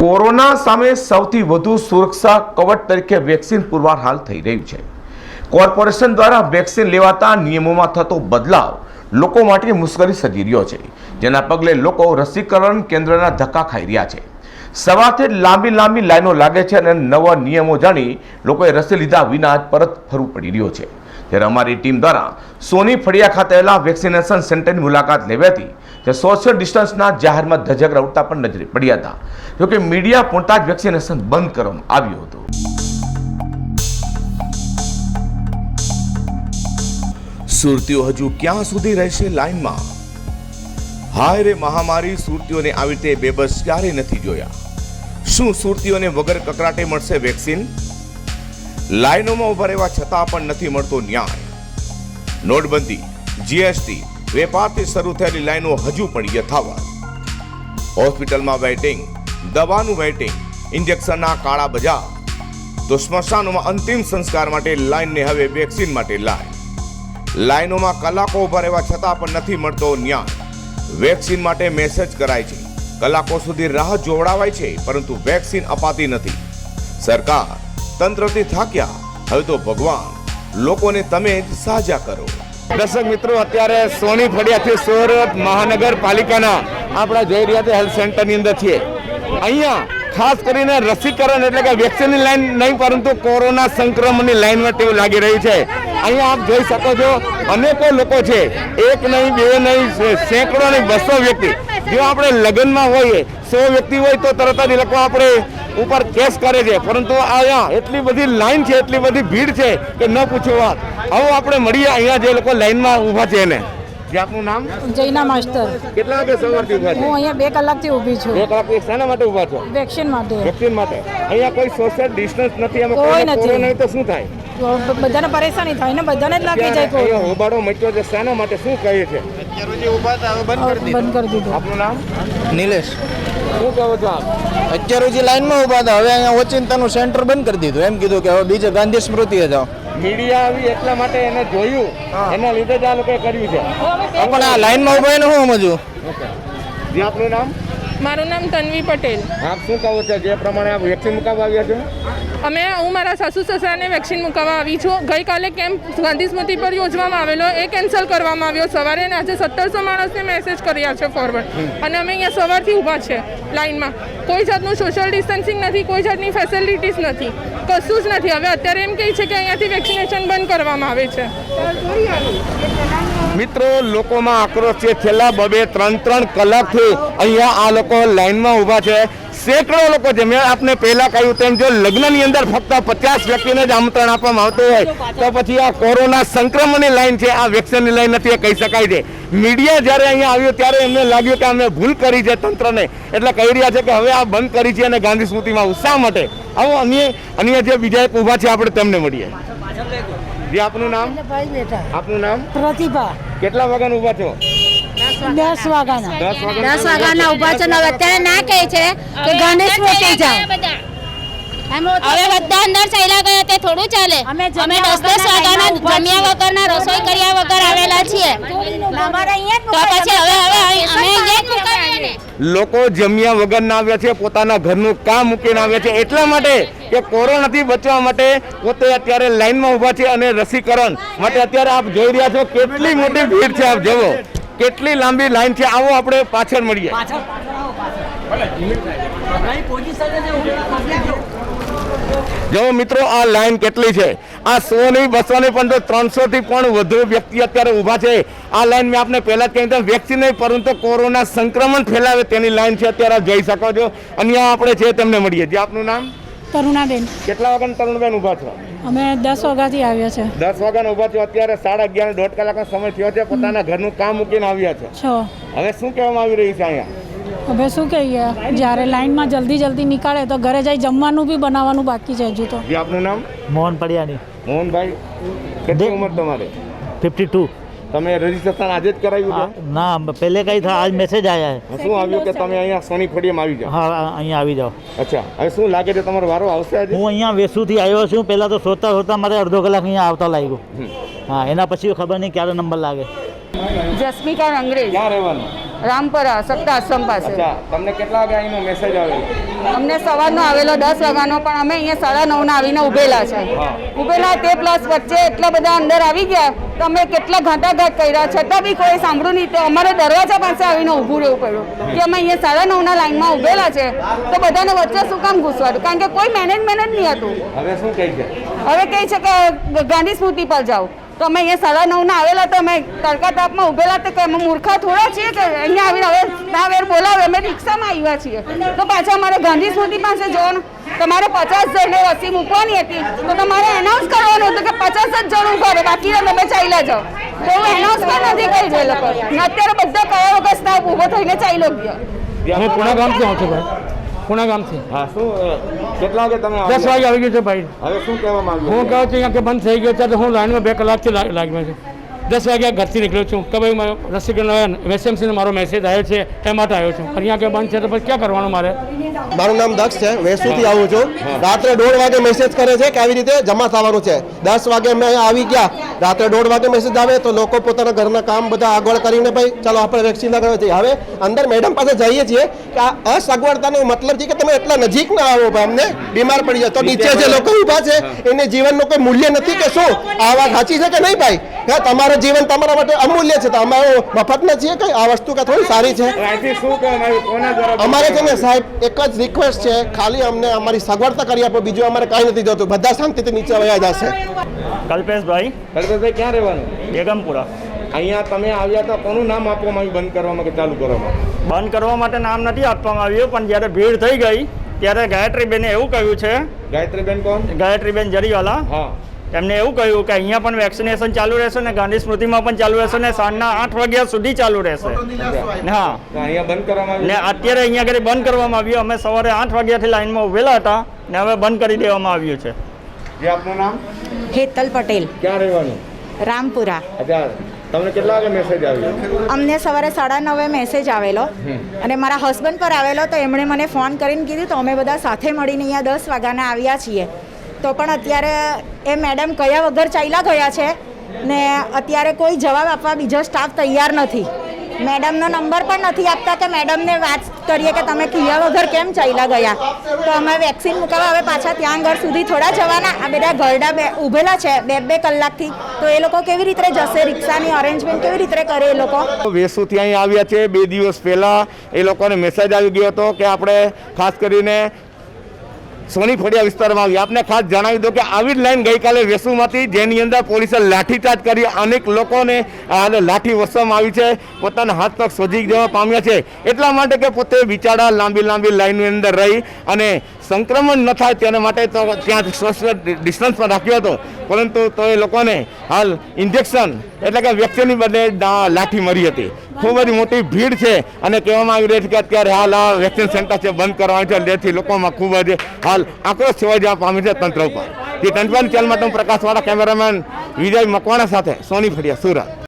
Corona સામે સૌથી વધુ સુરક્ષા કવચ તરીકે વેક્સિન પુરવાર હાલ થઈ રહ્યું છે. કોર્પોરેશન દ્વારા વેક્સિન લેવાતા નિયમોમાં થતો બદલાવ લોકો માટે મુશ્કેલી સર્જી રહ્યો છે, જેના પગલે લોકો રસીકરણ કેન્દ્રના ધક્કા ખાઈ રહ્યા છે. સવારથી લાંબી લાંબી લાઈનો લાગે છે અને નવા નિયમો જાણી લોકોએ રસી લીધા વિના પરત ફરવું પડી રહ્યો છે. ત્યારે અમારી ટીમ દ્વારા સોની ફળિયા ખાતે વેક્સિનેશન સેન્ટરની મુલાકાત લેવી હતી જે સોશિયલ ડિસ્ટન્સના જાહેરમાં ધજગરા ઉડતા પણ નજરે પડ્યા હતા. જોકે મીડિયા પૂરતા જ વેક્સિનેશન બંધ કરવામાં આવ્યું હતું. સુરતીઓ હજુ ક્યાં સુધી રહેશે લાઈનમાં હાય રે મહામારી, સુરતીઓને આવી રીતે બેબસ ક્યારે નથી જોયા. શું સુરતીઓને વગર કકરાટે મળશે વેક્સિન લાઈનોમાં ઊભા રહેવા છતાં પણ નથી મળતો ન્યાય. નોટબંધી જીએસટી વેપારથી શરૂ થયેલી લાઈનો હજુ પણ યથાવત. હોસ્પિટલમાં વેઇટિંગ, દવાનું વેઇટિંગ, ઇન્જેક્શનના કાળા બજાર. તો સ્મશાનોમાં અંતિમ સંસ્કાર માટે લાઈનને હવે વેક્સિન માટે લાઈન. લાઈનોમાં કલાકો ઊભા રહેવા છતાં પણ નથી મળતો ન્યાય. વેક્સિન માટે મેસેજ કરાય છે. કલાકો સુધી રાહ જોવડાવાય છે, પરંતુ વેક્સિન અપાતી નથી. સરકાર તંત્રથી થાક્યા, હવે તો ભગવાન, લોકોને તમે જ સાજા કરો. દર્શક મિત્રો, અત્યારે સોની ફળિયાથી સુરત મહાનગરપાલિકાના આપણા જોઈ રહ્યા છે હેલ્થ સેન્ટરની અંદર છીએ. અહીંયા ખાસ કરીને રસીકરણ એટલે કે વેક્સિનની લાઈન નહીં, પરંતુ કોરોના સંક્રમણની લાઈનમાં તેવું લાગી રહ્યું છે. અહીંયા આપ જોઈ શકો છો, અનેકો લોકો છે. એક નહીં, બે નહીં સેંકડો નહીં, બસો વ્યક્તિ. જો આપણે લગ્નમાં હોઈએ સો વ્યક્તિ હોય તો તરત જ એ લોકો આપણે ઉપર કેસ કરે છે. પરંતુ અહીંયા એટલી બધી લાઈન છે એટલી બધી ભીડ છે કે ન પૂછો વાત. આવો આપણે મળીએ અહીંયા જે લોકો લાઈનમાં ઊભા છે એને. આપનું નામ? જૈના માસ્ટર. કેટલા વાગે સવારથી ઊભા છે? હું અહીંયા બે કલાકથી ઊભી છું. બે કલાક શાના માટે ઊભા છો? વેક્સિન માટે. વેક્સિન માટે. અહીંયા કોઈ સોશિયલ ડિસ્ટન્સ નથી એમાં કોઈ નથી. તો શું થાય? બધાને પરેશાની થાય ને બધાને જ લાગી જાય કોઈ. હોબાળો મચ્યો છે. શાના માટે શું કહે છે? બંધ કરી દીધું. આપનું નામ? નિલેશ. શું કહો છો આપ? અત્યારે જે લાઈનમાં ઊભા હતા હવે અહીંયા ઓચિંતાનું સેન્ટર બંધ કરી દીધું. એમ કીધું કે હવે બીજે ગાંધી સ્મૃતિએ જાઓ. મીડિયા આવી એટલા માટે એને જોયું. એના લીધે જ આ લોકોએ કર્યું છે. પણ આ લાઈનમાં ઊભા એને શું સમજવું જે આપનું નામ? મારું નામ તન્વી પટેલ. આપ શું કહો છો? જે પ્રમાણે આપ વેક્સિન મુકાવવા આવ્યા છો? અમે હું મારા સાસુ સસરાને વેક્સિન મુકાવવા આવી છું. ગઈકાલે કેમ્પ ગાંધી સ્મૃતિ પર યોજવામાં આવેલો એ કેન્સલ કરવામાં આવ્યો. સવારે અને આજે સત્તરસો માણસને મેસેજ કર્યા છે ફોરવર્ડ અને અમે અહીંયા સવારથી ઊભા છે લાઇનમાં. કોઈ જાતનું સોશિયલ ડિસ્ટન્સિંગ નથી કોઈ જાતની ફેસિલિટીઝ નથી. કશું જ નથી. હવે અત્યારે એમ કહે છે કે અહીંયાથી વેક્સિનેશન બંધ કરવામાં આવે છે. મિત્રો, લોકોમાં આક્રોશ છે. છેલ્લા બબે ત્રણ ત્રણ કલાકથી અહીંયા આ લોકો લાઈનમાં ઊભા છે. સેંકડો લોકો છે. મેં આપને પહેલા કહ્યું તેમ, જો લગ્નની અંદર ફક્ત પચાસ વ્યક્તિને જ આમંત્રણ આપવામાં આવતું હોય, તો પછી આ કોરોના સંક્રમણની લાઈન છે. આ વેક્સિનની લાઈન નથી, એ કહી શકાય છે. મીડિયા જ્યારે અહીંયા આવ્યું, ત્યારે એમને લાગ્યું કે અમે ભૂલ કરી છે તંત્રને. એટલે કહી રહ્યા છે કે હવે આ બંધ કરી છે અને ગાંધી સ્મૃતિમાં ઉત્સાહ માટે. આવો અન્ય અન્ય જે બીજા એક ઊભા છે, આપણે તેમને મળીએ. જે આપનું નામ? આપનું નામ? પ્રતિભા. કેટલા વાગ્યાનું ઊભા છો? દસ વાગ્યાના. દસ વાગ્યા વાગ્યાના ઊભા છો ને અત્યારે ના કહે છે કે ગણેશ મૂકી જાઓ. હવે બધા અંદર ચાલ્યા ગયા તે થોડું ચાલે. અમે અમે દસ દસ વગરના વાગ્યાના જમ્યા વગરના રસોઈ કર્યા વગર આવેલા છીએ. તો પછી હવે લોકો જમ્યા વગર ના આવ્યા છે, પોતાના ઘરનું કામ મૂકીને આવ્યા છે. એટલા માટે કે કોરોનાથી બચવા માટે પોતે અત્યારે લાઈનમાં ઊભા છે અને રસીકરણ માટે અત્યારે આપ જોઈ રહ્યા છો કેટલી મોટી ભીડ છે, આપ જુઓ. કેટલી લાંબી લાઈન છે. આવો આપણે પાછળ મળીએ. જો મિત્રો આ લાઈન કેટલી છે? આ સો ની બસો ની પણ તો ત્રણસો થી પણ વધુ વ્યક્તિ અત્યારે ઊભા છે. આ લાઈન મેં આપને પહેલાં જ કહી દઉં વેક્સિન નહીં પરંતુ કોરોના સંક્રમણ ફેલાવે તેની લાઈન છે. અત્યારે આપ જોઈ શકો છો. અહીંયા આપણે છે તેમને મળીએ. જે આપનું નામ? તરુણાબેન. કેટલા વાગ્યા તરુણબેન ઊભા છો? અમે દસ વાગ્યાથી આવ્યા છે. દસ વાગ્યા ઊભા છો. અત્યારે સાડા અગિયાર દોઢ કલાકનો સમય થયો છે. પોતાના ઘરનું કામ મૂકીને આવ્યા છે. હવે શું કહેવામાં આવી રહ્યું છે અહીંયા? હવે શું કહીએ? જ્યારે લાઈનમાં જલ્દી જલ્દી નીકાળે તો ઘરે જઈ જમવાનું બી બનાવવાનું બાકી છે હજુ તો. આપનું નામ? મોહન પડિયાની. મોહનભાઈ કેટલી ઉંમર તમારે? Fifty two. તમે રજીસ્ટ્રેશન આજે જ કરાવ્યું છે? ના પહેલે કઈ થાય આજ મેસેજ આવ્યા શું આવ્યું કે તમે અહીંયા સોની ફળીમાં આવી જાઓ? હા અહીંયા આવી જાઓ. અચ્છા હવે શું લાગે છે તમારો વારો આવશે આજે? હું અહીંયા વેસુથી આવ્યો છું પહેલાં તો સોતા સોતા મારે અડધો કલાક અહીંયા આવતા લાગ્યો. હા એના પછી ખબર નહીં ક્યારે નંબર લાગે. જસ્મિકા અંગ્રેજ ક્યાં રહેવાનું? રામપરા સત્તા આશ્રમ પાસે. અચ્છા તમને કેટલા વાગે અહીંનો મેસેજ આવેલો અમને સવારનો આવેલો દસ વાગ્યાનો પણ અમે અહીંયા સાડા નવના આવીને ઊભેલા છે. ઊભેલા તે પ્લસ વચ્ચે એટલા બધા અંદર આવી ગયા તો અમે કેટલા ઘાટાઘાટ કર્યા. છતાં બી કોઈ સાંભળ્યું નહીં. તો અમારે દરવાજા પાસે આવીને ઊભું રહેવું પડ્યું કે અમે અહીંયા સાડા નવના લાઈનમાં ઊભેલા છે. તો બધાને વચ્ચે શું કામ ઘૂસવાનું? કારણ કે કોઈ મેનેજમેન્ટ જ નહીં હતું. હવે શું કહે છે? હવે કહે છે કે ગાંધી સ્મૃતિ પર જાઓ. તો અમે અહીંયા સાડા નવના આવેલા તો અમે તડકા તાપમાં ઉભેલા તો અમે મૂર્ખા થોડા છીએ કે અહીંયા આવીને હવે ના વેર બોલાવે, અમે રિક્ષામાં આવ્યા છીએ. તો પાછા અમારે ગાંધી સ્મૃતિ પાસે જવાનું. તમારે પચાસ જણને રસી મૂકવાની હતી, તો તમારે એનાઉન્સ કરવાનું હતું કે પચાસ જ જણ ઊભા રહે, બાકી તમે ચાલ્યા જાઓ. તો હું એનાઉન્સ પણ નથી કરી દે લોકો. અત્યારે બધા કયા વગર સ્ટાફ ઊભો થઈને ચાલ્યો ગયો? અમે પૂણા ગામ ક્યાં છું ભાઈ? પુણા ગામથી. હા શું કેટલા વાગે તમે દસ? વાગે આવી ગયું છે ભાઈ. હવે શું કહેવા માંગુ હું કહું છું કે બંધ થઈ ગયો છે તો હું લાઈનમાં બે કલાકથી લાગ- લાગ્યો છું. દસ વાગ્યા ઘરથી નીકળ્યો છું. કે ભાઈ મારો રસીકરણ એસએમસીનો મારો મેસેજ આવ્યો છે એ માટે આવ્યો છું. અહીંયા કે બંધ છે તો પછી ક્યાં કરવાનું મારે? મારું નામ દક્ષ છે. વેસુથી આવું છું. રાત્રે દોઢ વાગે મેસેજ કરે છે કે આવી રીતે જમા થવાનું છે. દસ વાગે અમે અહીંયા આવી ગયા. રાત્રે દોઢ વાગે મેસેજ આવે તો લોકો પોતાના ઘરના કામ બધા આગળ કરીને ભાઈ ચાલો આપણે વેક્સિન લગાવવા જઈએ. હવે અંદર મેડમ પાસે જઈએ છીએ કે આ અસગવડતાનો મતલબ છે કે તમે એટલા નજીક ના આવો ભાઈ અમને. બીમાર પડી જાય તો નીચે જે લોકો ઊભા છે એને જીવનનું કોઈ મૂલ્ય નથી કે શું? આ વાત સાચી છે કે નહીં ભાઈ? હા તમારું જીવન તમારા માટે અમૂલ્ય છે. તો અમે મફત ના છીએ કઈ? આ વસ્તુ કે થોડી સારી છે? અમારે છે ને સાહેબ એક જ રિક્વેસ્ટ છે. ખાલી અમને અમારી સગવડતા કરી આપો. બીજું અમારે કાંઈ નથી જોતું. બધા શાંતિથી નીચે વયા જશે. કલ્પેશભાઈ કલ્પેશભાઈ ક્યાં રહેવાનું? બેગમપુરા. અહીંયા તમે આવ્યા તો કોનું નામ આપવામાં આવ્યું? બંધ કરવામાં કે ચાલુ કરવામાં? બંધ કરવા માટે નામ નથી આપવામાં આવ્યું પણ જ્યારે ભીડ થઈ ગઈ ત્યારે ગાયત્રીબેને એવું કહ્યું છે ગાયત્રીબેન કોણ? ગાયત્રીબેન જરીવાલા હા. એમને એવું કહ્યું કે અહીંયા પણ વેક્સિનેશન ચાલુ રહેશે ને ગાંધી સ્મૃતિમાં પણ ચાલુ રહેશે ને સાંજના આઠ વાગ્યા સુધી ચાલુ રહેશે. હા. તો અહીંયા બંધ કરવામાં ને અત્યારે અહીંયા આગળ બંધ કરવામાં આવ્યું. અમે સવારે આઠ વાગ્યાથી લાઈનમાં ઉભેલા હતા ને હવે બંધ કરી દેવામાં આવ્યું છે. જે આપનું નામ? હેતલ પટેલ. ક્યાં રહેવાનું? રામપુરા. તમને કેટલા વાગે મેસેજ આવ્યો? અમને સવારે સાડા નવે મેસેજ આવેલો. અને મારા હસબન્ડ પર આવેલો તો એમણે મને ફોન કરીને કીધું તો અમે બધા સાથે મળીને અહીંયા દસ વાગ્યાના આવ્યા છીએ. તો પણ અત્યારે એ મેડમ કયા વગર ચાલ્યા ગયા છે ને અત્યારે કોઈ જવાબ આપવા બીજો સ્ટાફ તૈયાર નથી. મેડમનો નંબર પણ નથી આપતા કે મેડમને વાત કરીએ કે તમે કિયા વગર કેમ ચાલ્યા ગયા. તો અમે વેક્સિન મુકાવવા હવે પાછા ત્યાં આગળ સુધી થોડા જવાના. આ બધા ઘરડા બે ઊભેલા છે, બે બે કલાકથી. તો એ લોકો કેવી રીતે જશે, રિક્ષાની અરેન્જમેન્ટ કેવી રીતે કરે એ લોકો? વેસુથી ત્યાં આવ્યા છે. બે દિવસ પહેલાં એ લોકોને મેસેજ આવી ગયો હતો કે આપણે ખાસ કરીને સોની ફળિયા વિસ્તારમાં આવી. આપને ખાસ જણાવી દો કે આવી જ લાઈન ગઈકાલે વેસુમાંથી જેની અંદર પોલીસે લાઠીચાર્જ કરી અનેક લોકોને લાઠી વસવામાં આવી છે. પોતાના હાથ પગ સોજી જવા પામ્યા છે. એટલા માટે કે પોતે બિચારા લાંબી લાંબી લાઈનની અંદર રહી અને સંક્રમણ ન થાય તેના માટે તો ત્યાં સોશિયલ ડિસ્ટન્સ પણ રાખ્યો હતો. પરંતુ તો એ લોકોને હાલ ઇન્જેક્શન એટલે કે વેક્સિનની બદલે લાઠી મરી હતી. ખૂબ જ મોટી ભીડ છે અને કહેવામાં આવી રહી છે કે અત્યારે હાલ આ વેક્સિન સેન્ટર છે, બંધ કરવાનું છે જેથી લોકોમાં ખૂબ જ હાલ આક્રોશ છવાઈ જવા પામે છે તંત્ર ઉપર. તે ટંટવાની ચેનલ માટે પ્રકાશવાળા કેમેરામેન વિજય મકવાણા સાથે સોની ફળિયા, સુરત.